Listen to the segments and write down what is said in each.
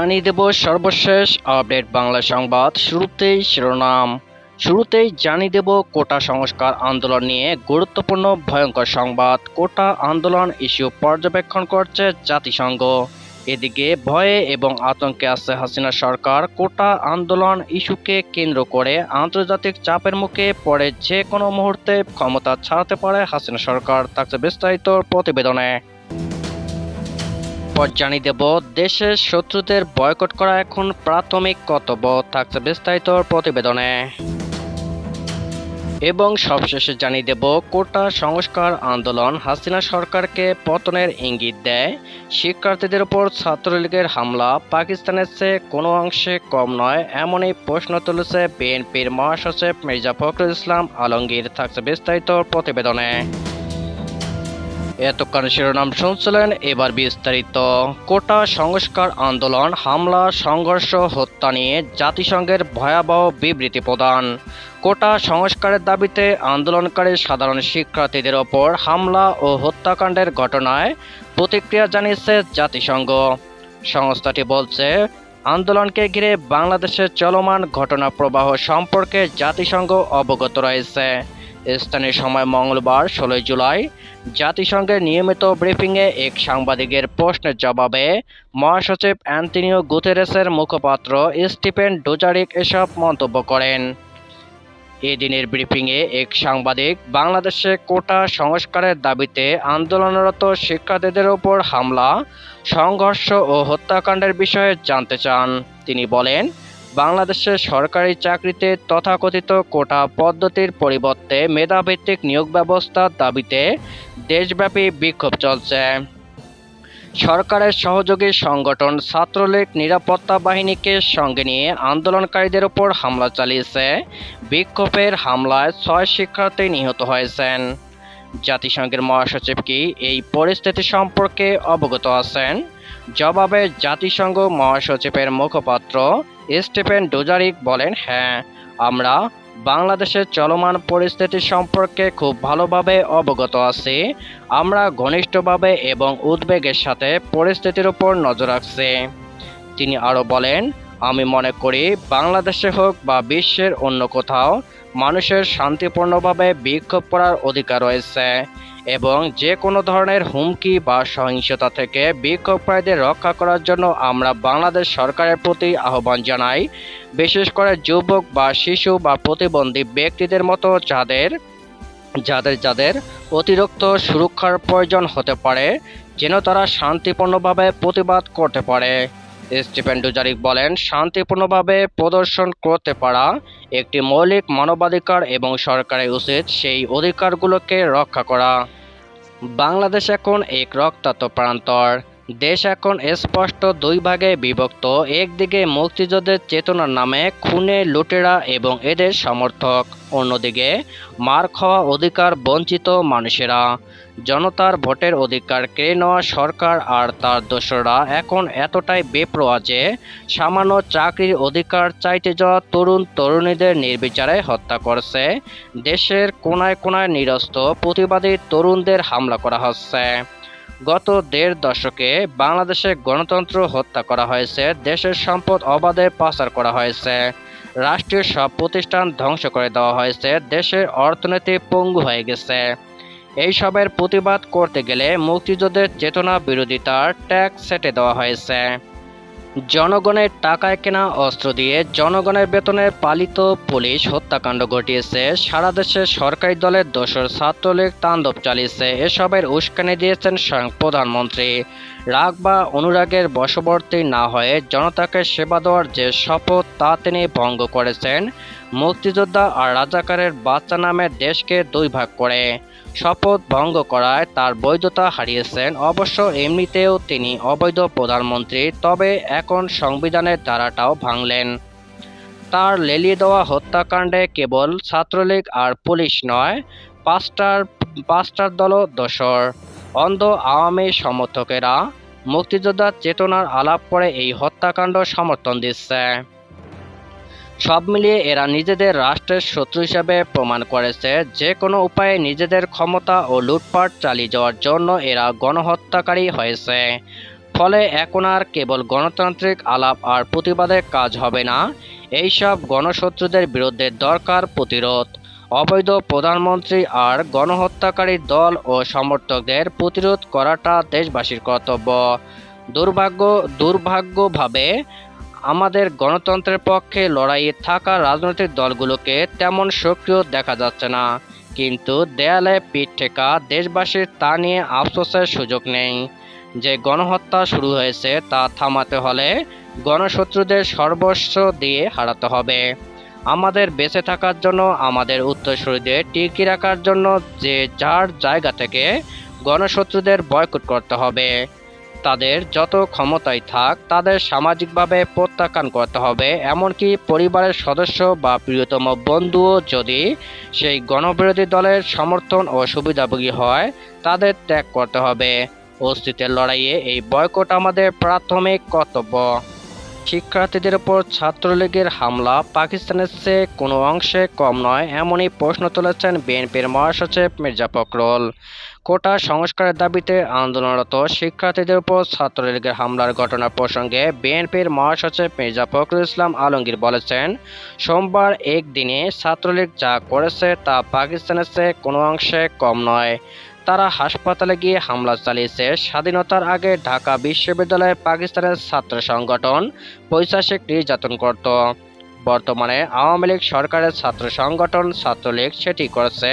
জানিয়ে দেব সর্বশেষ আপডেট বাংলা সংবাদ। শুরুতেই শিরোনাম। শুরুতেই জানিয়ে দেব কোটা সংস্কার আন্দোলন নিয়ে গুরুত্বপূর্ণ ভয়ঙ্কর সংবাদ। কোটা আন্দোলন ইস্যু পর্যবেক্ষণ করছে জাতিসংঘ। এদিকে ভয়ে এবং আতঙ্কে আছে হাসিনা সরকার। কোটা আন্দোলন ইস্যুকে কেন্দ্র করে আন্তর্জাতিক চাপের মুখে পড়ে যে কোনো মুহূর্তে ক্ষমতা ছাড়াতে পারে হাসিনা সরকার, থাকছে বিস্তারিত প্রতিবেদনে। পর জানিয়ে দেব দেশের শত্রুদের বয়কট করা এখন প্রাথমিক কর্তব্য থাকছে বিস্তারিত প্রতিবেদনে। এবং সবশেষে জানিয়ে দেব, কোটা সংস্কার আন্দোলন হাসিনা সরকারকে পতনের ইঙ্গিত দেয়। শিক্ষার্থীদের উপর ছাত্রলীগের হামলা পাকিস্তানের চেয়ে কোনো অংশে কম নয়, এমনই প্রশ্ন তুলেছে বিএনপির মহাসচিব মির্জা ফখরুল ইসলাম আলমগীর। থাকছে বিস্তারিত প্রতিবেদনে। এতক্ষণ শিরোনাম শুনছিলেন, এবার বিস্তারিত। কোটা সংস্কার আন্দোলন, হামলা, সংঘর্ষ, হত্যা নিয়ে জাতিসংঘের ভয়াবহ বিবৃতি প্রদান। কোটা সংস্কারের দাবিতে আন্দোলনকারী সাধারণ শিক্ষার্থীদের ওপর হামলা ও হত্যাকাণ্ডের ঘটনায় প্রতিক্রিয়া জানিয়েছে জাতিসংঘ। সংস্থাটি বলছে, আন্দোলনকে ঘিরে বাংলাদেশের চলমান ঘটনা প্রবাহ সম্পর্কে জাতিসংঘ অবগত রয়েছে। স্থানীয় সময় মঙ্গলবার, ষোলোই জুলাই, জাতিসংঘের নিয়মিত ব্রিফিংয়ে এক সাংবাদিকের প্রশ্নের জবাবে মহাসচিব অ্যান্টনিও গুতেরেসের মুখপাত্র স্টিফেন ডোজারিক এসব মন্তব্য করেন। এদিনের ব্রিফিংয়ে এক সাংবাদিক বাংলাদেশে কোটা সংস্কারের দাবিতে আন্দোলনরত শিক্ষার্থীদের ওপর হামলা, সংঘর্ষ ও হত্যাকাণ্ডের বিষয়ে জানতে চান। তিনি বলেন বাংলাদেশের সরকারি চাকরিতে তথাকথিত কোটা পদ্ধতির পরিবর্তে মেধাভিত্তিক নিয়োগ ব্যবস্থার দাবিতে দেশব্যাপী বিক্ষোভ চলছে। সরকারের সহযোগী সংগঠন ছাত্রলীগ নিরাপত্তা বাহিনীকে সঙ্গে নিয়ে আন্দোলনকারীদের উপর হামলা চালিয়েছে। বিক্ষোভের হামলায় ছয় শিক্ষার্থী নিহত হয়েছেন। জাতিসংঘের মহাসচিব কি এই পরিস্থিতি সম্পর্কে অবগত আছেন? জবাবে জাতিসংঘ মহাসচিবের মুখপাত্র স্টিফেন ডোজারিক বলেন হ্যাঁ আমরা বাংলাদেশের চলমান পরিস্থিতি সম্পর্কে খুব ভালোভাবে অবগত আছি। আমরা ঘনিষ্ঠভাবে এবং উদ্বেগের সাথে পরিস্থিতির উপর নজর রাখছি। তিনি আরও বলেন, আমি মনে করি বাংলাদেশে হোক বা বিশ্বের অন্য কোথাও, মানুষের শান্তিপূর্ণভাবে বিক্ষোভ করার অধিকার রয়েছে। এবং যে কোনো ধরনের হুমকি বা সহিংসতা থেকে বিক্ষোভকারীদের রক্ষা করার জন্য আমরা বাংলাদেশ সরকারের প্রতি আহ্বান জানাই। বিশেষ করে যুবক বা শিশু বা প্রতিবন্ধী ব্যক্তিদের মতো যাদের যাদের যাদের অতিরিক্ত সুরক্ষার প্রয়োজন হতে পারে, যেন তারা শান্তিপূর্ণভাবে প্রতিবাদ করতে পারে। স্টিফেন ডুজারিক বলেন, শান্তিপূর্ণভাবে প্রদর্শন করতে পারা একটি মৌলিক মানবাধিকার এবং সরকারের উচিত সেই অধিকারগুলোকে রক্ষা করা। বাংলাদেশ এখন এক রক্তাক্ত প্রান্তর। দেশ এখন স্পষ্ট দুই ভাগে বিভক্ত, একদিকে মুক্তিযুদ্ধের চেতনার নামে খুনে, লুটেরা এবং এদের সমর্থক, অন্যদিকে মার খাওয়া অধিকার বঞ্চিত মানুষেরা। জনতার ভোটের অধিকার কেড়ে নেওয়া সরকার আর তার দোসররা এখন এতটাই বেপরোয়া যে সামান্য চাকরির অধিকার চাইতে যাওয়া তরুণ তরুণীদের নির্বিচারে হত্যা করছে। দেশের কোনায় কোনায় নিরস্ত প্রতিবাদী তরুণদের হামলা করা হচ্ছে। গত দেড় দশকে বাংলাদেশে গণতন্ত্র হত্যা করা হয়েছে, দেশের সম্পদ অবাধে পাচার করা হয়েছে। রাষ্ট্রীয় সব প্রতিষ্ঠান ধ্বংস করে দেওয়া হয়েছে, দেশের অর্থনীতি পঙ্গু হয়ে গেছে। এইসবের প্রতিবাদ করতে গেলে মুক্তিযুদ্ধের চেতনা বিরোধিতার ট্যাগ সেটে দেওয়া হয়েছে। জনগণের টাকায় কেনা অস্ত্র দিয়ে জনগণের বেতনে পালিত পুলিশ হত্যাকাণ্ড ঘটিয়েছে। সারা দেশে সরকারি দলের দোষর ছাত্রলীগ তাণ্ডব চালিয়েছে। এসবের উস্কানি দিয়েছেন স্বয়ং প্রধানমন্ত্রী। রাগ বা অনুরাগের বশবর্তী না হয়ে জনতাকে সেবা দেওয়ার যে শপথ তা তিনি ভঙ্গ করেছেন। মুক্তিযোদ্ধা আর রাজাকারের বাচ্চা নামে দেশকে দুই ভাগ করে। শপথ ভঙ্গ করায় তার বৈধতা হারিয়েছেন। অবশ্য এমনিতেও তিনি অবৈধ প্রধানমন্ত্রী, তবে এখন সংবিধানের ধারাটাও ভাঙলেন। তার লেলিয়ে দেওয়া হত্যাকাণ্ডে কেবল ছাত্রলীগ আর পুলিশ নয়, পাঁচটার পাঁচটার দলও দোসর অন্ধ আওয়ামী সমর্থকেরা মুক্তিযোদ্ধার চেতনার আলাপ করে এই হত্যাকাণ্ড সমর্থন দিচ্ছে। সব মিলিয়ে এরা নিজেদের রাষ্ট্রের শত্রু হিসাবে প্রমাণ করেছে। যে কোনো উপায়ে নিজেদের ক্ষমতা ও লুটপাট চালিয়ে যাওয়ার জন্য এরা গণহত্যাকারী হয়েছে। ফলে এখন আর কেবল গণতান্ত্রিক আলাপ আর প্রতিবাদে কাজ হবে না। এইসব গণশত্রুদের বিরুদ্ধে দরকার প্রতিরোধ। অবৈধ প্রধানমন্ত্রী আর গণহত্যাকারী দল ও সমর্থকদের প্রতিরোধ করাটা দেশবাসীর কর্তব্য। দুর্ভাগ্য দুর্ভাগ্যভাবে আমাদের গণতন্ত্রের পক্ষে লড়াইয়ে থাকা রাজনৈতিক দলগুলোকে তেমন সক্রিয় দেখা যাচ্ছে না। কিন্তু দেয়ালে পিঠ ঠেকা দেশবাসীর তা নিয়ে আফসোসের সুযোগ নেই। যে গণহত্যা শুরু হয়েছে তা থামাতে হলে গণশত্রুদের সর্বস্ব দিয়ে হারাতে হবে। আমাদের বেঁচে থাকার জন্য, আমাদের উত্তরসূরিদের টিকিয়ে রাখার জন্য যে যার জায়গা থেকে গণশত্রুদের বয়কট করতে হবে। তাদের যত ক্ষমতায় থাক, তাদের সামাজিকভাবে প্রত্যাখ্যান করতে হবে। এমনকি পরিবারের সদস্য বা প্রিয়তম বন্ধুও যদি সেই গণবিরোধী দলের সমর্থন ও সুবিধাভোগী হয়, তাদের ত্যাগ করতে হবে। অস্তিত্বের লড়াইয়ে এই বয়কট আমাদের প্রাথমিক কর্তব্য। শিক্ষার্থীদের উপর ছাত্রলীগের হামলা পাকিস্তানের চেয়ে কোনো অংশে কম নয় এমনই প্রশ্ন তুলেছেন বিএনপির মহাসচিব মির্জা ফখরুল। কোটা সংস্কারের দাবিতে আন্দোলনরত শিক্ষার্থীদের উপর ছাত্রলীগের হামলার ঘটনা প্রসঙ্গে বিএনপির মহাসচিব মির্জা ফখরুল ইসলাম আলমগীর বলেছেন, সোমবার একদিনে ছাত্রলীগ যা করেছে তা পাকিস্তানের চেয়ে কোনো অংশে কম নয়। তারা হাসপাতালে গিয়ে হামলা চালিয়েছে। স্বাধীনতার আগে ঢাকা বিশ্ববিদ্যালয়ে পাকিস্তানের ছাত্র সংগঠন পৈশাসিক নির্যাতন করত। বর্তমানে আওয়ামী লীগ সরকারের ছাত্র সংগঠন ছাত্রলীগ সেটি করেছে।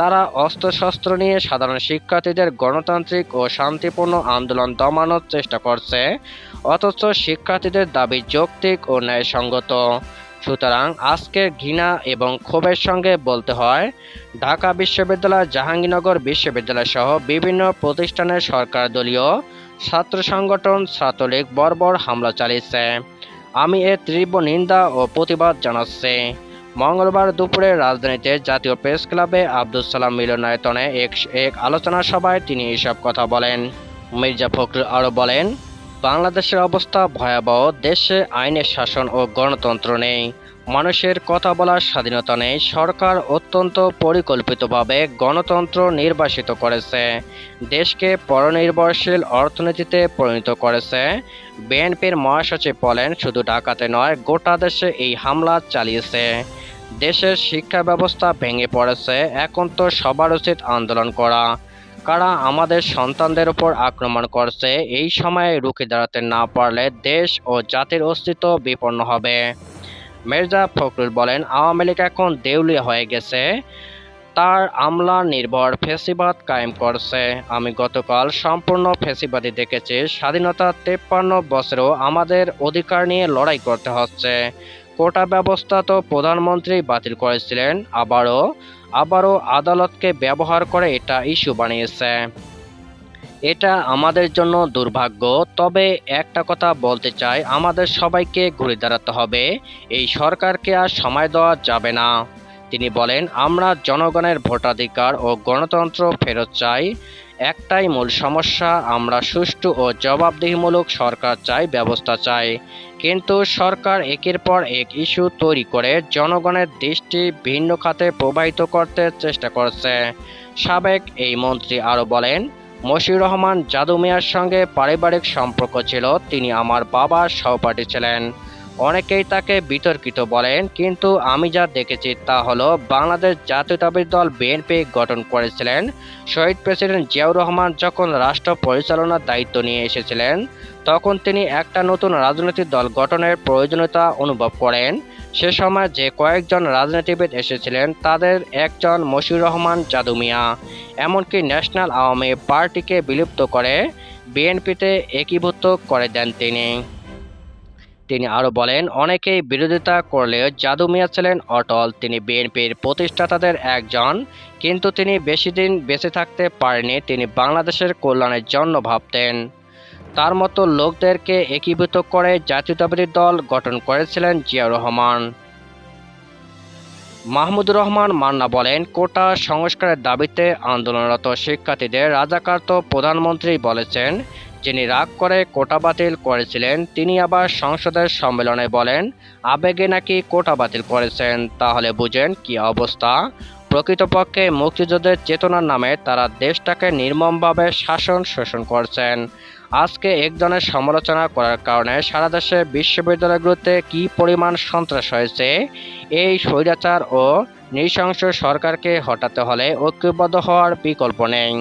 তারা অস্ত্রশস্ত্র নিয়ে সাধারণ শিক্ষার্থীদের গণতান্ত্রিক ও শান্তিপূর্ণ আন্দোলন দমানোর চেষ্টা করছে, অথচ শিক্ষার্থীদের দাবি যৌক্তিক ও ন্যায়সঙ্গত। সুতরাং আজকের ঘৃণা এবং ক্ষোভের সঙ্গে বলতে হয়, ঢাকা বিশ্ববিদ্যালয়, জাহাঙ্গীরনগর বিশ্ববিদ্যালয় সহ বিভিন্ন প্রতিষ্ঠানের সরকার দলীয় ছাত্র সংগঠন ছাত্রলীগ বর্বর হামলা চালিয়েছে। আমি এর তীব্র নিন্দা ও প্রতিবাদ জানাচ্ছি। মঙ্গলবার দুপুরে রাজধানীতে জাতীয় প্রেস ক্লাবে আব্দুল সালাম মিলনায়তনে এক এক আলোচনা সভায় তিনি এসব কথা বলেন। মির্জা ফখরুল আরও বলেন বাংলাদেশের অবস্থা ভয়াবহ, দেশে আইনের শাসন ও গণতন্ত্র নেই। মানুষের কথা বলার স্বাধীনতা নেই। সরকার অত্যন্ত পরিকল্পিতভাবে গণতন্ত্র নির্বাসিত করেছে। দেশকে পরনির্ভরশীল অর্থনীতিতে পরিণত করেছে। বিএনপির মহাসচিব বলেন, শুধু ঢাকাতে নয়, গোটা দেশে এই হামলা চালিয়েছে। দেশের শিক্ষা ব্যবস্থা ভেঙে পড়েছে। এখন তো সবার উচিত আন্দোলন করা। কারা আমাদের সন্তানদের উপর আক্রমণ করছে, এই সময়ে রুখে দাঁড়াতে না পারলে দেশ ও জাতির অস্তিত্ব বিপন্ন হবে। মির্জা ফখরুল বলেন, আওয়ামী লীগ এখন দেউলিয়া হয়ে গেছে। তার আমলা নির্ভর ফেসিবাদ কায়েম করছে। আমি গতকাল সম্পূর্ণ ফেসিবাদী দেখেছি। স্বাধীনতা তেপ্পান্ন বছরেও আমাদের অধিকার নিয়ে লড়াই করতে হচ্ছে। কোটা ব্যবস্থা তো প্রধানমন্ত্রী বাতিল করেছিলেন, আবারও আবারও আদালতকে ব্যবহার করে এটা ইস্যু বানিয়েছে। এটা আমাদের জন্য দুর্ভাগ্য, তবে একটা কথা বলতে চাই, আমাদের সবাইকে ঘুরে দাঁড়াতে হবে, এই সরকারকে আর সময় দেওয়া যাবে না। তিনি বলেন, আমরা জনগণের ভোটাধিকার ও গণতন্ত্র ফেরত চাই, একটাই মূল সমস্যা, আমরা সুষ্ঠু ও জবাবদিহিমূলক সরকার চাই, ব্যবস্থা চাই। কিন্তু সরকার একের পর এক ইস্যু তৈরি করে জনগণের দৃষ্টি ভিন্ন খাতে প্রবাহিত করতে চেষ্টা করছে। সাবেক এই মন্ত্রী আরও বলেন, মশিউর রহমান জাদু মিয়ার সঙ্গে পারিবারিক সম্পর্ক ছিল, তিনি আমার বাবার সহপাঠী ছিলেন। অনেকেই তাকে বিতর্কিত বলেন, কিন্তু আমি যা দেখেছি তা হলো বাংলাদেশ জাতীয়তাবাদী দল বিএনপি গঠন করেছিলেন। শহীদ প্রেসিডেন্ট জিয়াউর রহমান যখন রাষ্ট্র পরিচালনার দায়িত্ব নিয়ে এসেছিলেন, তখন তিনি একটা নতুন রাজনৈতিক দল গঠনের প্রয়োজনীয়তা অনুভব করেন। সে সময় যে কয়েকজন রাজনীতিবিদ এসেছিলেন, তাদের একজন মশিউর রহমান জাদু মিয়া। এমনকি ন্যাশনাল আওয়ামী পার্টিকে বিলুপ্ত করে বিএনপিতে একীভূত করে দেন তিনি। তিনি আরও বলেন, অনেকেই বিরোধিতা করলেও জাদু মিয়া ছিলেন অটল। তিনি বিএনপির প্রতিষ্ঠাতাদের একজন, কিন্তু তিনি বেশি দিন বেঁচে থাকতে পারেনি তিনি বাংলাদেশের কল্যাণের জন্য ভাবতেন। তার মতো লোকদেরকে একীভূত করে জাতীয়তাবাদী দল গঠন করেছিলেন জিয়াউর রহমান। মাহমুদুর রহমান মান্না বলেন, কোটা সংস্কারের দাবিতে আন্দোলনরত শিক্ষার্থীদের রাজাকার তো প্রধানমন্ত্রী বলেছেন যিনি রাগ করে কোটা বাতিল করেছিলেন, তিনি আবার সংসদের সম্মেলনে বলেন, আবেগে নাকি কোটা বাতিল করেছেন? তাহলে বুঝেন কি অবস্থা। প্রকৃতপক্ষে মুক্তিযুদ্ধের চেতনার নামে তারা দেশটাকে নির্মমভাবে শাসন শোষণ করছেন। আজকে একজনের সমালোচনা করার কারণে সারা দেশে বিশ্ববিদ্যালয়গুলোতে কী পরিমাণ সন্ত্রাস হয়েছে, এই স্বৈরাচার ও নৃশংস সরকারকে হটাতে হলে ঐক্যবদ্ধ হওয়ার বিকল্প নেই।